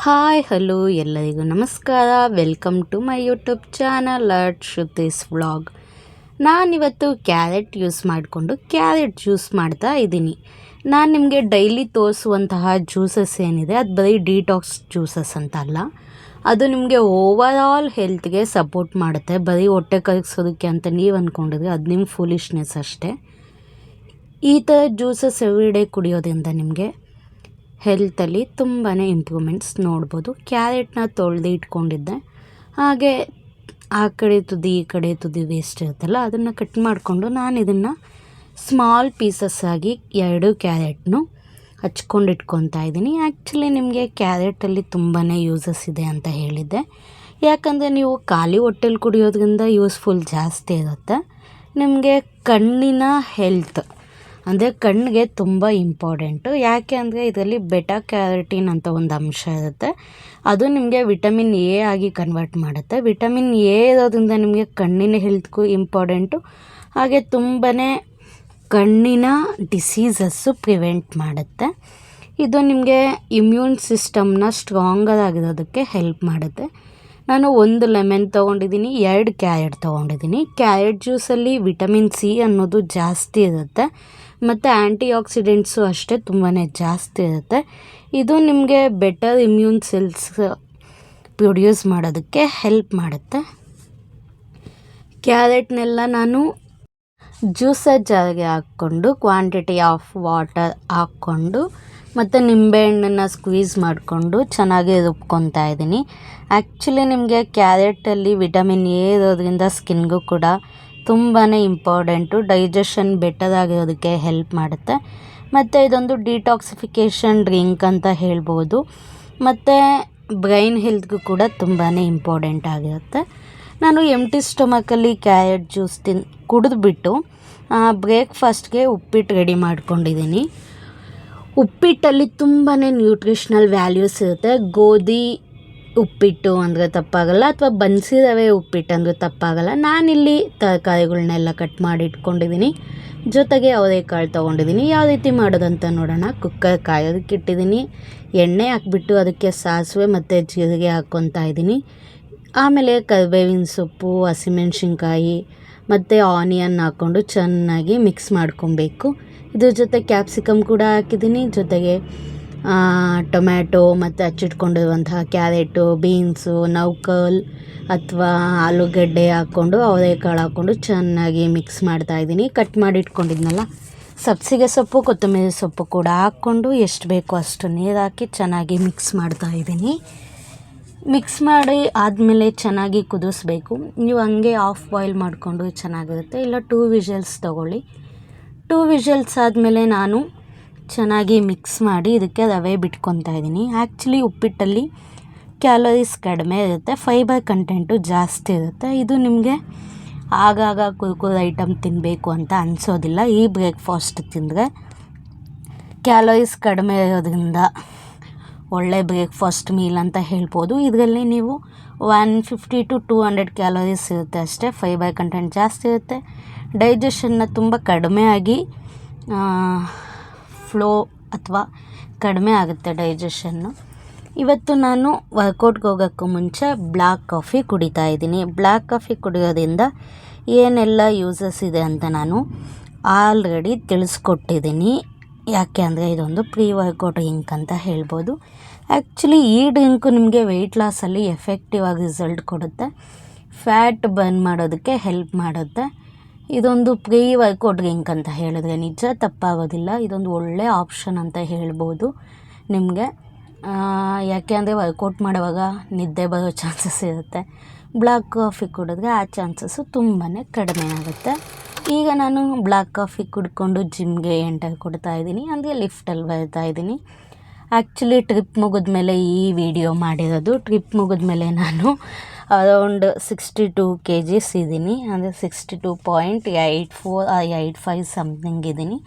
Hi, hello ಎಲ್ಲರಿಗೂ ನಮಸ್ಕಾರ. Welcome to my YouTube channel at Shruti's vlog ನಾನಿವತ್ತು carrot use ಮಾಡಿಕೊಂಡು ಕ್ಯಾರೆಟ್ ಜ್ಯೂಸ್ ಮಾಡ್ತಾ ಇದ್ದೀನಿ. ನಾನು ನಿಮಗೆ ಡೈಲಿ ತೋರಿಸುವಂತಹ ಜ್ಯೂಸಸ್ ಏನಿದೆ, ಅದು ಬರೀ ಡಿಟಾಕ್ಸ್ ಜ್ಯೂಸಸ್ ಅಂತ ಅಲ್ಲ ಅದು ನಿಮಗೆ ಓವರ್ ಆಲ್ ಹೆಲ್ತ್ಗೆ ಸಪೋರ್ಟ್ ಮಾಡುತ್ತೆ. ಬರೀ ಹೊಟ್ಟೆ ಕರಗಿಸೋದಕ್ಕೆ ಅಂತ ನೀವು ಅಂದ್ಕೊಂಡಿದ್ರೆ ಅದು ನಿಮ್ಮ ಫೂಲಿಶ್ನೆಸ್ ಅಷ್ಟೇ. ಈ ಥರ ಜ್ಯೂಸಸ್ ಎವ್ರಿಡೇ ಕುಡಿಯೋದ್ರಿಂದ ನಿಮಗೆ ಹೆಲ್ತಲ್ಲಿ ತುಂಬಾ ಇಂಪ್ರೂವ್ಮೆಂಟ್ಸ್ ನೋಡ್ಬೋದು. ಕ್ಯಾರೆಟ್ನ ತೊಳೆದು ಇಟ್ಕೊಂಡಿದ್ದೆ. ಹಾಗೆ ಆ ಕಡೆ ತುದಿ, ಈ ಕಡೆ ತುದಿ ವೇಸ್ಟ್ ಇರುತ್ತಲ್ಲ, ಅದನ್ನು ಕಟ್ ಮಾಡಿಕೊಂಡು ನಾನು ಇದನ್ನು ಸ್ಮಾಲ್ ಪೀಸಸ್ ಆಗಿ ಎರಡು ಕ್ಯಾರೆಟ್ನು ಹಚ್ಕೊಂಡು ಇಟ್ಕೊತಾ ಇದ್ದೀನಿ. ಆ್ಯಕ್ಚುಲಿ ನಿಮಗೆ ಕ್ಯಾರೆಟಲ್ಲಿ ತುಂಬಾ ಯೂಸಸ್ ಇದೆ ಅಂತ ಹೇಳಿದ್ದೆ. ಯಾಕಂದರೆ ನೀವು ಖಾಲಿ ಹೊಟ್ಟೆಲಿ ಕುಡಿಯೋದ್ರಿಂದ ಯೂಸ್ಫುಲ್ ಜಾಸ್ತಿ ಇರುತ್ತೆ. ನಿಮಗೆ ಕಣ್ಣಿನ ಹೆಲ್ತ್ ಅಂದರೆ ಕಣ್ಣಿಗೆ ತುಂಬ ಇಂಪಾರ್ಟೆಂಟು. ಯಾಕೆ ಅಂದರೆ ಇದರಲ್ಲಿ ಬೆಟಾ ಕ್ಯಾರಟಿನ್ ಅಂತ ಒಂದು ಅಂಶ ಇರುತ್ತೆ. ಅದು ನಿಮಗೆ ವಿಟಮಿನ್ ಎ ಆಗಿ ಕನ್ವರ್ಟ್ ಮಾಡುತ್ತೆ. ವಿಟಮಿನ್ ಎ ಇರೋದ್ರಿಂದ ನಿಮಗೆ ಕಣ್ಣಿನ ಹೆಲ್ತ್ಗೂ ಇಂಪಾರ್ಟೆಂಟು ಹಾಗೆ ತುಂಬಾ ಕಣ್ಣಿನ ಡಿಸೀಸಸ್ಸು ಪ್ರಿವೆಂಟ್ ಮಾಡುತ್ತೆ. ಇದು ನಿಮಗೆ ಇಮ್ಯೂನ್ ಸಿಸ್ಟಮ್ನ ಸ್ಟ್ರಾಂಗರ್ ಆಗಿರೋದಕ್ಕೆ ಹೆಲ್ಪ್ ಮಾಡುತ್ತೆ. ನಾನು ಒಂದು ಲೆಮನ್ ತೊಗೊಂಡಿದ್ದೀನಿ, ಎರಡು ಕ್ಯಾರೆಟ್ ತೊಗೊಂಡಿದ್ದೀನಿ. ಕ್ಯಾರೆಟ್ ಜ್ಯೂಸಲ್ಲಿ ವಿಟಮಿನ್ ಸಿ ಅನ್ನೋದು ಜಾಸ್ತಿ ಇರುತ್ತೆ. ಮತ್ತು ಆ್ಯಂಟಿ ಆಕ್ಸಿಡೆಂಟ್ಸು ಅಷ್ಟೇ ತುಂಬಾ ಜಾಸ್ತಿ ಇರುತ್ತೆ. ಇದು ನಿಮಗೆ ಬೆಟರ್ ಇಮ್ಯೂನ್ ಸೆಲ್ಸ್ ಪ್ರೊಡ್ಯೂಸ್ ಮಾಡೋದಕ್ಕೆ ಹೆಲ್ಪ್ ಮಾಡುತ್ತೆ. ಕ್ಯಾರೆಟ್ನೆಲ್ಲ ನಾನು ಜ್ಯೂಸರ್ ಜಾರಿಗೆ ಹಾಕ್ಕೊಂಡು ಕ್ವಾಂಟಿಟಿ ಆಫ್ ವಾಟರ್ ಹಾಕ್ಕೊಂಡು, ಮತ್ತು ನಿಂಬೆಹಣ್ಣನ್ನು ಸ್ಕ್ವೀಸ್ ಮಾಡಿಕೊಂಡು ಚೆನ್ನಾಗಿ ರುಬ್ಕೊತಾ ಇದ್ದೀನಿ. ಆ್ಯಕ್ಚುಲಿ ನಿಮಗೆ ಕ್ಯಾರೆಟಲ್ಲಿ ವಿಟಮಿನ್ ಎ ಇರೋದ್ರಿಂದ ಸ್ಕಿನ್ಗೂ ಕೂಡ ತುಂಬಾ ಇಂಪಾರ್ಟೆಂಟು ಡೈಜೆಷನ್ ಬೆಟ್ಟದಾಗಿರೋದಕ್ಕೆ ಹೆಲ್ಪ್ ಮಾಡುತ್ತೆ. ಮತ್ತು ಇದೊಂದು ಡಿಟಾಕ್ಸಿಫಿಕೇಷನ್ ಡ್ರಿಂಕ್ ಅಂತ ಹೇಳ್ಬೋದು. ಮತ್ತು ಬ್ರೈನ್ ಹೆಲ್ತ್ಗೂ ಕೂಡ ತುಂಬಾ ಇಂಪಾರ್ಟೆಂಟ್ ಆಗಿರುತ್ತೆ. ನಾನು ಟಿ ಸ್ಟೊಮಕಲ್ಲಿ ಕ್ಯಾರೆಟ್ ಜ್ಯೂಸ್ ತಿನ್, ಕುಡಿದ್ಬಿಟ್ಟು ಬ್ರೇಕ್ಫಾಸ್ಟ್ಗೆ ಉಪ್ಪಿಟ್ಟು ರೆಡಿ ಮಾಡ್ಕೊಂಡಿದ್ದೀನಿ. ಉಪ್ಪಿಟ್ಟಲ್ಲಿ ತುಂಬಾ ನ್ಯೂಟ್ರಿಷ್ನಲ್ ವ್ಯಾಲ್ಯೂಸ್ ಇರುತ್ತೆ. ಗೋಧಿ ಉಪ್ಪಿಟ್ಟು ಅಂದರೆ ತಪ್ಪಾಗಲ್ಲ ಅಥವಾ ಬನ್ಸಿದವೇ ಉಪ್ಪಿಟ್ಟು ಅಂದರೆ ತಪ್ಪಾಗಲ್ಲ. ನಾನಿಲ್ಲಿ ತರಕಾರಿಗಳನ್ನೆಲ್ಲ ಕಟ್ ಮಾಡಿ ಇಟ್ಕೊಂಡಿದ್ದೀನಿ. ಜೊತೆಗೆ ಅವರೆಕಾಳು ತೊಗೊಂಡಿದ್ದೀನಿ. ಯಾವ ರೀತಿ ಮಾಡೋದಂತ ನೋಡೋಣ. ಕುಕ್ಕರ್ ಕಾಯೋದಕ್ಕೆ ಇಟ್ಟಿದ್ದೀನಿ. ಎಣ್ಣೆ ಹಾಕ್ಬಿಟ್ಟು ಅದಕ್ಕೆ ಸಾಸಿವೆ ಮತ್ತು ಜೀರಿಗೆ ಹಾಕ್ಕೊತಾ ಇದ್ದೀನಿ. ಆಮೇಲೆ ಕರಿಬೇವಿನ ಸೊಪ್ಪು, ಹಸಿಮೆಣ್ಸಿನ್ಕಾಯಿ ಮತ್ತು ಆನಿಯನ್ ಹಾಕ್ಕೊಂಡು ಚೆನ್ನಾಗಿ ಮಿಕ್ಸ್ ಮಾಡ್ಕೊಬೇಕು. ಇದ್ರ ಜೊತೆ ಕ್ಯಾಪ್ಸಿಕಮ್ ಕೂಡ ಹಾಕಿದ್ದೀನಿ. ಜೊತೆಗೆ ಟೊಮ್ಯಾಟೊ ಮತ್ತು ಹಚ್ಚಿಟ್ಕೊಂಡಿರುವಂತಹ ಕ್ಯಾರೆಟು, ಬೀನ್ಸು, ನೌಕಲ್ ಅಥವಾ ಆಲೂಗಡ್ಡೆ ಹಾಕ್ಕೊಂಡು ಅವರೆಕಾಳು ಹಾಕ್ಕೊಂಡು ಚೆನ್ನಾಗಿ ಮಿಕ್ಸ್ ಮಾಡ್ತಾಯಿದ್ದೀನಿ ಕಟ್ ಮಾಡಿ ಇಟ್ಕೊಂಡಿದ್ನಲ್ಲ? ಸಬ್ಸಿಗೆ ಸೊಪ್ಪು, ಕೊತ್ತಂಬರಿ ಸೊಪ್ಪು ಕೂಡ ಹಾಕ್ಕೊಂಡು ಎಷ್ಟು ಬೇಕೋ ಅಷ್ಟು ನೀರು ಹಾಕಿ ಚೆನ್ನಾಗಿ ಮಿಕ್ಸ್ ಮಾಡ್ತಾಯಿದ್ದೀನಿ ಮಿಕ್ಸ್ ಮಾಡಿ ಆದಮೇಲೆ ಚೆನ್ನಾಗಿ ಕುದಿಸ್ಬೇಕು. ನೀವು ಹಂಗೆ ಆಫ್ ಬಾಯ್ಲ್ ಮಾಡಿಕೊಂಡು ಚೆನ್ನಾಗಿರುತ್ತೆ. ಇಲ್ಲ, ಟೂ ವಿಷಲ್ಸ್ ತೊಗೊಳ್ಳಿ. ಟೂ ವಿಷಲ್ಸ್ ಆದಮೇಲೆ ನಾನು ಚೆನ್ನಾಗಿ ಮಿಕ್ಸ್ ಮಾಡಿ ಇದಕ್ಕೆ ರವೆ ಬಿಟ್ಕೊತಾ ಇದ್ದೀನಿ. ಆ್ಯಕ್ಚುಲಿ ಉಪ್ಪಿಟ್ಟಲ್ಲಿ ಕ್ಯಾಲೋರೀಸ್ ಕಡಿಮೆ ಇರುತ್ತೆ ಫೈಬರ್ ಕಂಟೆಂಟು ಜಾಸ್ತಿ ಇರುತ್ತೆ. ಇದು ನಿಮಗೆ ಆಗಾಗ ಕುರ್ಕುರ್ ಐಟಮ್ ತಿನ್ನಬೇಕು ಅಂತ ಅನಿಸೋದಿಲ್ಲ. ಈ ಬ್ರೇಕ್ಫಾಸ್ಟ್ ತಿಂದರೆ ಕ್ಯಾಲೋರೀಸ್ ಕಡಿಮೆ ಇರೋದ್ರಿಂದ ಒಳ್ಳೆ ಬ್ರೇಕ್ಫಾಸ್ಟ್ ಮೀಲ್ ಅಂತ ಹೇಳ್ಬೋದು. ಇದರಲ್ಲಿ ನೀವು one fifty to two hundred calories ಇರುತ್ತೆ ಅಷ್ಟೇ ಫೈಬರ್ ಕಂಟೆಂಟ್ ಜಾಸ್ತಿ ಇರುತ್ತೆ. ಡೈಜೆಷನ್ನ ತುಂಬ ಕಡಿಮೆ ಆಗಿ ಫ್ಲೋ ಅಥವಾ ಕಡಿಮೆ ಆಗುತ್ತೆ ಡೈಜೆಷನ್ನು. ಇವತ್ತು ನಾನು ವರ್ಕೌಟ್ಗೆ ಹೋಗೋಕ್ಕೂ ಮುಂಚೆ ಬ್ಲ್ಯಾಕ್ ಕಾಫಿ ಕುಡಿತಾ ಇದ್ದೀನಿ. ಬ್ಲ್ಯಾಕ್ ಕಾಫಿ ಕುಡಿಯೋದ್ರಿಂದ ಏನೆಲ್ಲ ಯೂಸಸ್ ಇದೆ ಅಂತ ನಾನು ಆಲ್ರೆಡಿ ತಿಳಿಸ್ಕೊಟ್ಟಿದ್ದೀನಿ. ಯಾಕೆ ಅಂದರೆ ಇದೊಂದು ಪ್ರೀ ವರ್ಕೌಟ್ ಡ್ರಿಂಕ್ ಅಂತ ಹೇಳ್ಬೋದು. ಆ್ಯಕ್ಚುಲಿ ಈ ಡ್ರಿಂಕು ನಿಮಗೆ ವೆಯ್ಟ್ ಲಾಸಲ್ಲಿ ಎಫೆಕ್ಟಿವ್ ಆಗಿ ರಿಸಲ್ಟ್ ಕೊಡುತ್ತೆ. ಫ್ಯಾಟ್ ಬರ್ನ್ ಮಾಡೋದಕ್ಕೆ ಹೆಲ್ಪ್ ಮಾಡುತ್ತೆ. ಇದೊಂದು ಪ್ರೀ ವರ್ಕೌಟ್ ಡ್ರಿಂಕ್ ಅಂತ ಹೇಳಿದ್ರೆ ನಿಜ, ತಪ್ಪಾಗೋದಿಲ್ಲ. ಇದೊಂದು ಒಳ್ಳೆ ಆಪ್ಷನ್ ಅಂತ ಹೇಳ್ಬೋದು ನಿಮಗೆ. ಯಾಕೆ ಅಂದರೆ ವರ್ಕೌಟ್ ಮಾಡುವಾಗ ನಿದ್ದೆ ಬರೋ ಚಾನ್ಸಸ್ ಇರುತ್ತೆ. ಬ್ಲ್ಯಾಕ್ ಕಾಫಿ ಕುಡಿದ್ರೆ ಆ ಚಾನ್ಸಸ್ಸು ತುಂಬಾ ಕಡಿಮೆ ಆಗುತ್ತೆ. ಈಗ ನಾನು ಬ್ಲ್ಯಾಕ್ ಕಾಫಿ ಕುಡ್ಕೊಂಡು ಜಿಮ್ಗೆ ಎಂಟರ್ ಕೊಡ್ತಾ ಇದ್ದೀನಿ, ಅಂದರೆ ಲಿಫ್ಟಲ್ಲಿ ಬರ್ತಾ ಇದ್ದೀನಿ. ಆ್ಯಕ್ಚುಲಿ ಟ್ರಿಪ್ ಮುಗಿದ ಮೇಲೆ ಈ ವಿಡಿಯೋ ಮಾಡಿರೋದು. ಟ್ರಿಪ್ ಮುಗಿದ ಮೇಲೆ ನಾನು around sixty two K Gs ಇದ್ದೀನಿ. ಅಂದರೆ sixty two point eight four, eight five something ಇದ್ದೀನಿ.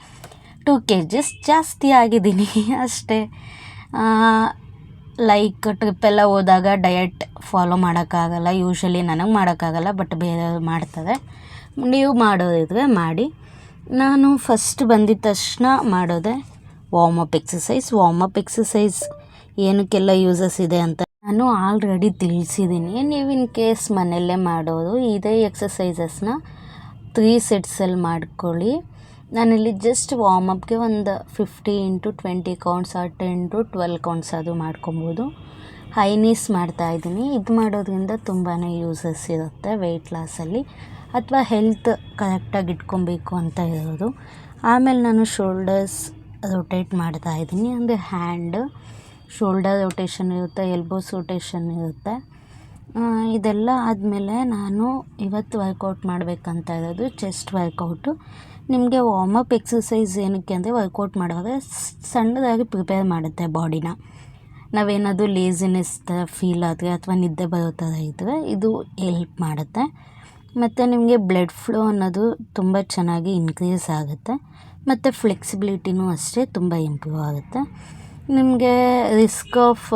ಟೂ ಕೆ ಜಿಸ್ ಜಾಸ್ತಿ ಆಗಿದ್ದೀನಿ ಅಷ್ಟೇ. ಲೈಕ್ ಟ್ರಿಪ್ಪೆಲ್ಲ ಹೋದಾಗ ಡಯಟ್ ಫಾಲೋ ಮಾಡೋಕ್ಕಾಗಲ್ಲ. ಯೂಶ್ವಲಿ ನನಗೆ ಮಾಡೋಕ್ಕಾಗಲ್ಲ ಬಟ್ ಬೇರೆಯವ್ರು ಮಾಡ್ತಾರೆ. ನೀವು ಮಾಡೋದಿದ್ರೆ ಮಾಡಿ. ನಾನು ಫಸ್ಟ್ ಬಂದಿದ್ದ ತಕ್ಷಣ ಮಾಡೋದೆ ವಾಮಪ್ ಎಕ್ಸಸೈಸ್ ವಾಮಪ್ ಎಕ್ಸಸೈಸ್ ಏನಕ್ಕೆಲ್ಲ ಯೂಸಸ್ ಇದೆ ಅಂತ ನಾನು ಆಲ್ರೆಡಿ ತಿಳಿಸಿದ್ದೀನಿ ನೀವು ಇನ್ ಕೇಸ್ ಮನೆಯಲ್ಲೇ ಮಾಡೋದು, ಇದೇ ಎಕ್ಸಸೈಸಸ್ನ ತ್ರೀ ಸೆಟ್ಸಲ್ಲಿ ಮಾಡ್ಕೊಳ್ಳಿ. ನಾನಿಲ್ಲಿ ಜಸ್ಟ್ ವಾರ್ಮಪ್ಗೆ ಒಂದು fifty into twenty counts or ten to twelve counts ಅದು ಮಾಡ್ಕೊಬೋದು. ಹೈನೀಸ್ ಮಾಡ್ತಾಯಿದ್ದೀನಿ ಇದು ಮಾಡೋದ್ರಿಂದ ತುಂಬಾ ಯೂಸಸ್ ಇರುತ್ತೆ ವೆಯ್ಟ್ ಲಾಸಲ್ಲಿ ಅಥವಾ ಹೆಲ್ತ್ ಕರೆಕ್ಟಾಗಿ ಇಟ್ಕೊಬೇಕು ಅಂತ ಇರೋದು ಆಮೇಲೆ ನಾನು ಶೋಲ್ಡರ್ಸ್ ರೊಟೇಟ್ ಮಾಡ್ತಾ ಇದ್ದೀನಿ. ಅಂದರೆ ಹ್ಯಾಂಡ್ ಶೋಲ್ಡರ್ ರೊಟೇಷನ್ ಇರುತ್ತೆ ಎಲ್ಬೋಸ್ ರೊಟೇಷನ್ ಇರುತ್ತೆ. ಇದೆಲ್ಲ ಆದಮೇಲೆ ನಾನು ಇವತ್ತು ವರ್ಕೌಟ್ ಮಾಡಬೇಕಂತ ಇರೋದು ಚೆಸ್ಟ್ ವರ್ಕೌಟು. ನಿಮಗೆ ವಾರ್ಮಪ್ ಎಕ್ಸಸೈಸ್ ಏನಕ್ಕೆ ಅಂದರೆ ವರ್ಕೌಟ್ ಮಾಡುವಾಗ ಸಣ್ಣದಾಗಿ ಪ್ರಿಪೇರ್ ಮಾಡುತ್ತೆ ಬಾಡಿನ. ನಾವೇನಾದರೂ ಲೇಸಿನೆಸ್ ಥರ ಫೀಲ್ ಆದರೆ ಅಥವಾ ನಿದ್ದೆ ಬರೋ ಥರ ಇದ್ದರೆ ಇದು ಹೆಲ್ಪ್ ಮಾಡುತ್ತೆ. ಮತ್ತು ನಿಮಗೆ ಬ್ಲಡ್ ಫ್ಲೋ ಅನ್ನೋದು ತುಂಬ ಚೆನ್ನಾಗಿ ಇನ್ಕ್ರೀಸ್ ಆಗುತ್ತೆ. ಮತ್ತು ಫ್ಲೆಕ್ಸಿಬಿಲಿಟಿನೂ ಅಷ್ಟೇ ತುಂಬ ಇಂಪ್ರೂವ್ ಆಗುತ್ತೆ. ನಿಮಗೆ ರಿಸ್ಕ್ ಆಫ್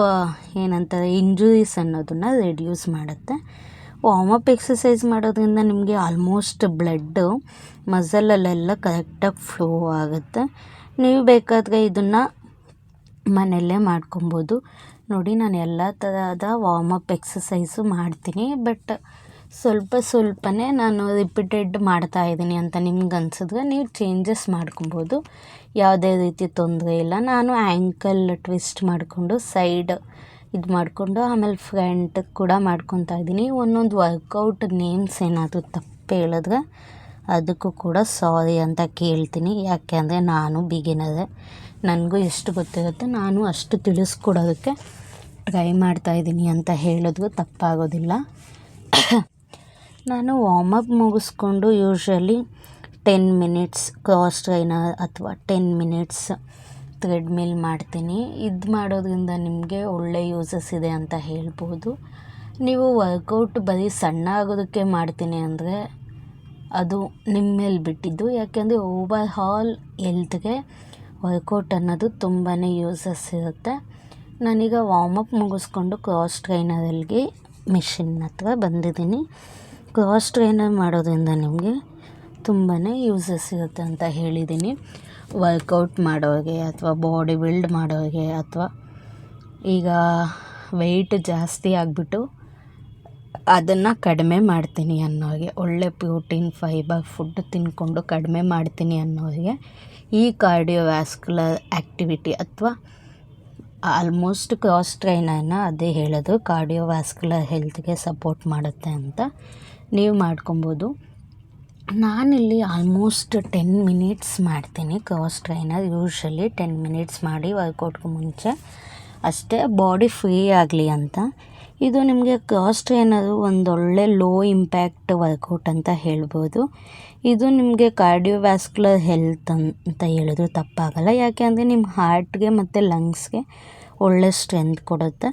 ಏನಂತಾರೆ ಇಂಜುರೀಸ್ ಅನ್ನೋದನ್ನು ರೆಡ್ಯೂಸ್ ಮಾಡುತ್ತೆ. ವಾಮಪ್ ಎಕ್ಸಸೈಸ್ ಮಾಡೋದ್ರಿಂದ ನಿಮಗೆ ಆಲ್ಮೋಸ್ಟ್ ಬ್ಲಡ್ಡು ಮಸಲಲ್ಲೆಲ್ಲ ಕರೆಕ್ಟಾಗಿ ಫ್ಲೋ ಆಗುತ್ತೆ. ನೀವು ಬೇಕಾದ್ರೆ ಇದನ್ನು ಮನೆಯಲ್ಲೇ ಮಾಡ್ಕೊಬೋದು. ನೋಡಿ, ನಾನು ಎಲ್ಲ ಥರದ ವಾಮಪ್ ಎಕ್ಸಸೈಸು ಮಾಡ್ತೀನಿ ಬಟ್ ಸ್ವಲ್ಪ ಸ್ವಲ್ಪನೇ ನಾನು ರಿಪೀಟೆಡ್ ಮಾಡ್ತಾ ಇದ್ದೀನಿ ಅಂತ ನಿಮ್ಗೆ ಅನ್ಸಿದ್ರೆ ನೀವು ಚೇಂಜಸ್ ಮಾಡ್ಕೊಬೋದು. ಯಾವುದೇ ರೀತಿ ತೊಂದರೆ ಇಲ್ಲ. ನಾನು ಆ್ಯಂಕಲ್ ಟ್ವಿಸ್ಟ್ ಮಾಡಿಕೊಂಡು ಸೈಡ್ ಇದು ಮಾಡಿಕೊಂಡು, ಆಮೇಲೆ ಫ್ರಂಟ್ ಕೂಡ ಮಾಡ್ಕೊತಾ ಇದ್ದೀನಿ. ಒಂದೊಂದು ವರ್ಕೌಟ್ ನೇಮ್ಸ್ ಏನಾದರೂ ತಪ್ಪು ಹೇಳಿದ್ರೆ ಅದಕ್ಕೂ ಕೂಡ ಸಾರಿ ಅಂತ ಕೇಳ್ತೀನಿ. ಯಾಕೆ ಅಂದರೆ ನಾನು ಬಿಗಿನರೆ ನನಗೂ ಎಷ್ಟು ಗೊತ್ತಿರುತ್ತೆ, ನಾನು ಅಷ್ಟು ತಿಳಿಸ್ಕೊಡೋದಕ್ಕೆ ಟ್ರೈ ಮಾಡ್ತಾಯಿದ್ದೀನಿ ಅಂತ ಹೇಳಿದ್ರು ತಪ್ಪಾಗೋದಿಲ್ಲ. ನಾನು ವಾಮಪ್ ಮುಗಿಸ್ಕೊಂಡು usually ten minutes cross trainer ಅಥವಾ ಟೆನ್ ಮಿನಿಟ್ಸ್ ಥ್ರೆಡ್ಮಿಲ್ ಮಾಡ್ತೀನಿ. ಇದು ಮಾಡೋದ್ರಿಂದ ನಿಮಗೆ ಒಳ್ಳೆ ಯೂಸಸ್ ಇದೆ ಅಂತ ಹೇಳ್ಬೋದು. ನೀವು ವರ್ಕೌಟ್ ಬರೀ ಸಣ್ಣ ಆಗೋದಕ್ಕೆ ಮಾಡ್ತೀನಿ ಅಂದರೆ ಅದು ನಿಮ್ಮ ಮೇಲೆ ಬಿಟ್ಟಿದ್ದು. ಯಾಕೆಂದರೆ ಓವರ್ ಹಾಲ್ ಹೆಲ್ತ್ಗೆ ವರ್ಕೌಟ್ ಅನ್ನೋದು ತುಂಬಾ ಯೂಸಸ್ ಇರುತ್ತೆ. ನಾನೀಗ ವಾಮಪ್ ಮುಗಿಸ್ಕೊಂಡು ಕ್ರಾಸ್ ಟ್ರೈನರಲ್ಲಿ ಮಿಷಿನ್ ಹತ್ರ ಬಂದಿದ್ದೀನಿ. ಕ್ರಾಸ್ ಟ್ರೈನರ್ ಮಾಡೋದ್ರಿಂದ ನಿಮಗೆ ತುಂಬಾ ಯೂಸಸ್ ಇರುತ್ತೆ ಅಂತ ಹೇಳಿದ್ದೀನಿ ವರ್ಕೌಟ್ ಮಾಡೋರಿಗೆ ಅಥವಾ ಬಾಡಿ ಬಿಲ್ಡ್ ಮಾಡೋರಿಗೆ ಅಥವಾ ಈಗ ವೆಯ್ಟ್ ಜಾಸ್ತಿ ಆಗಿಬಿಟ್ಟು ಅದನ್ನು ಕಡಿಮೆ ಮಾಡ್ತೀನಿ ಅನ್ನೋರಿಗೆ ಒಳ್ಳೆ ಪ್ರೋಟೀನ್ ಫೈಬರ್ ಫುಡ್ ತಿಂದ್ಕೊಂಡು ಕಡಿಮೆ ಮಾಡ್ತೀನಿ ಅನ್ನೋರಿಗೆ ಈ ಕಾರ್ಡಿಯೋವ್ಯಾಸ್ಕ್ಯುಲರ್ ಆ್ಯಕ್ಟಿವಿಟಿ ಅಥವಾ ಆಲ್ಮೋಸ್ಟ್ ಕ್ರಾಸ್ ಟ್ರೈನರ್ನ ಅದೇ ಹೇಳೋದು ಕಾರ್ಡಿಯೋವ್ಯಾಸ್ಕ್ಯುಲರ್ ಹೆಲ್ತ್ಗೆ ಸಪೋರ್ಟ್ ಮಾಡುತ್ತೆ ಅಂತ. ನೀವು ಮಾಡ್ಕೊಬೋದು. ನಾನಿಲ್ಲಿ ಆಲ್ಮೋಸ್ಟ್ ಟೆನ್ ಮಿನಿಟ್ಸ್ ಮಾಡ್ತೀನಿ. ಕಾಸ್ಟ್ ಏನಾದ್ರು ಯೂಶಲಿ ಟೆನ್ ಮಿನಿಟ್ಸ್ ಮಾಡಿ ವರ್ಕೌಟ್ಗೂ ಮುಂಚೆ. ಅಷ್ಟೇ ಬಾಡಿ ಫ್ರೀ ಆಗಲಿ ಅಂತ. ಇದು ನಿಮಗೆ ಕಾಸ್ಟ್ ಟ್ರೈನರು ಒಂದೊಳ್ಳೆ ಲೋ ಇಂಪ್ಯಾಕ್ಟ್ ವರ್ಕೌಟ್ ಅಂತ ಹೇಳ್ಬೋದು. ಇದು ನಿಮಗೆ ಕಾರ್ಡಿಯೋವ್ಯಾಸ್ಕ್ಯುಲರ್ ಹೆಲ್ತ್ ಅಂತ ಹೇಳಿದ್ರು ತಪ್ಪಾಗಲ್ಲ. ಯಾಕೆ ಅಂದರೆ ನಿಮ್ಮ ಹಾರ್ಟ್ಗೆ ಮತ್ತು ಲಂಗ್ಸ್ಗೆ ಒಳ್ಳೆ ಸ್ಟ್ರೆಂತ್ ಕೊಡುತ್ತೆ.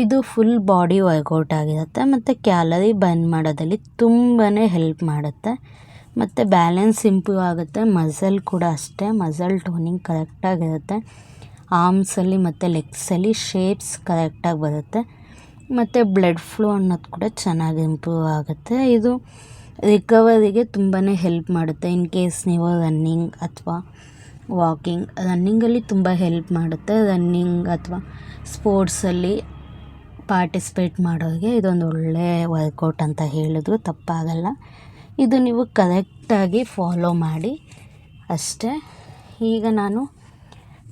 ಇದು ಫುಲ್ ಬಾಡಿ ವರ್ಕೌಟ್ ಆಗಿರುತ್ತೆ, ಮತ್ತು ಕ್ಯಾಲರಿ ಬರ್ನ್ ಮಾಡೋದಲ್ಲಿ ತುಂಬಾ ಹೆಲ್ಪ್ ಮಾಡುತ್ತೆ. ಮತ್ತು ಬ್ಯಾಲೆನ್ಸ್ ಇಂಪ್ರೂವ್ ಆಗುತ್ತೆ ಮಸಲ್ ಕೂಡ ಅಷ್ಟೇ ಮಸಲ್ ಟೋನಿಂಗ್ ಕರೆಕ್ಟಾಗಿರುತ್ತೆ ಆರ್ಮ್ಸಲ್ಲಿ ಮತ್ತು ಲೆಗ್ಸಲ್ಲಿ ಶೇಪ್ಸ್ ಕರೆಕ್ಟಾಗಿ ಬರುತ್ತೆ. ಮತ್ತು ಬ್ಲಡ್ ಫ್ಲೋ ಅನ್ನೋದು ಕೂಡ ಚೆನ್ನಾಗಿ ಇಂಪ್ರೂವ್ ಆಗುತ್ತೆ. ಇದು ರಿಕವರಿಗೆ ತುಂಬಾ ಹೆಲ್ಪ್ ಮಾಡುತ್ತೆ. ಇನ್ ಕೇಸ್ ನೀವು ರನ್ನಿಂಗ್ ಅಥವಾ ವಾಕಿಂಗ್ ರನ್ನಿಂಗಲ್ಲಿ ತುಂಬ ಹೆಲ್ಪ್ ಮಾಡುತ್ತೆ. ರನ್ನಿಂಗ್ ಅಥವಾ ಸ್ಪೋರ್ಟ್ಸಲ್ಲಿ ಪಾರ್ಟಿಸಿಪೇಟ್ ಮಾಡೋರಿಗೆ ಇದೊಂದು ಒಳ್ಳೆ ವರ್ಕೌಟ್ ಅಂತ ಹೇಳಿದ್ರು, ತಪ್ಪಾಗಲ್ಲ. ಇದು ನೀವು ಕರೆಕ್ಟಾಗಿ ಫಾಲೋ ಮಾಡಿ. ಅಷ್ಟೇ. ಈಗ ನಾನು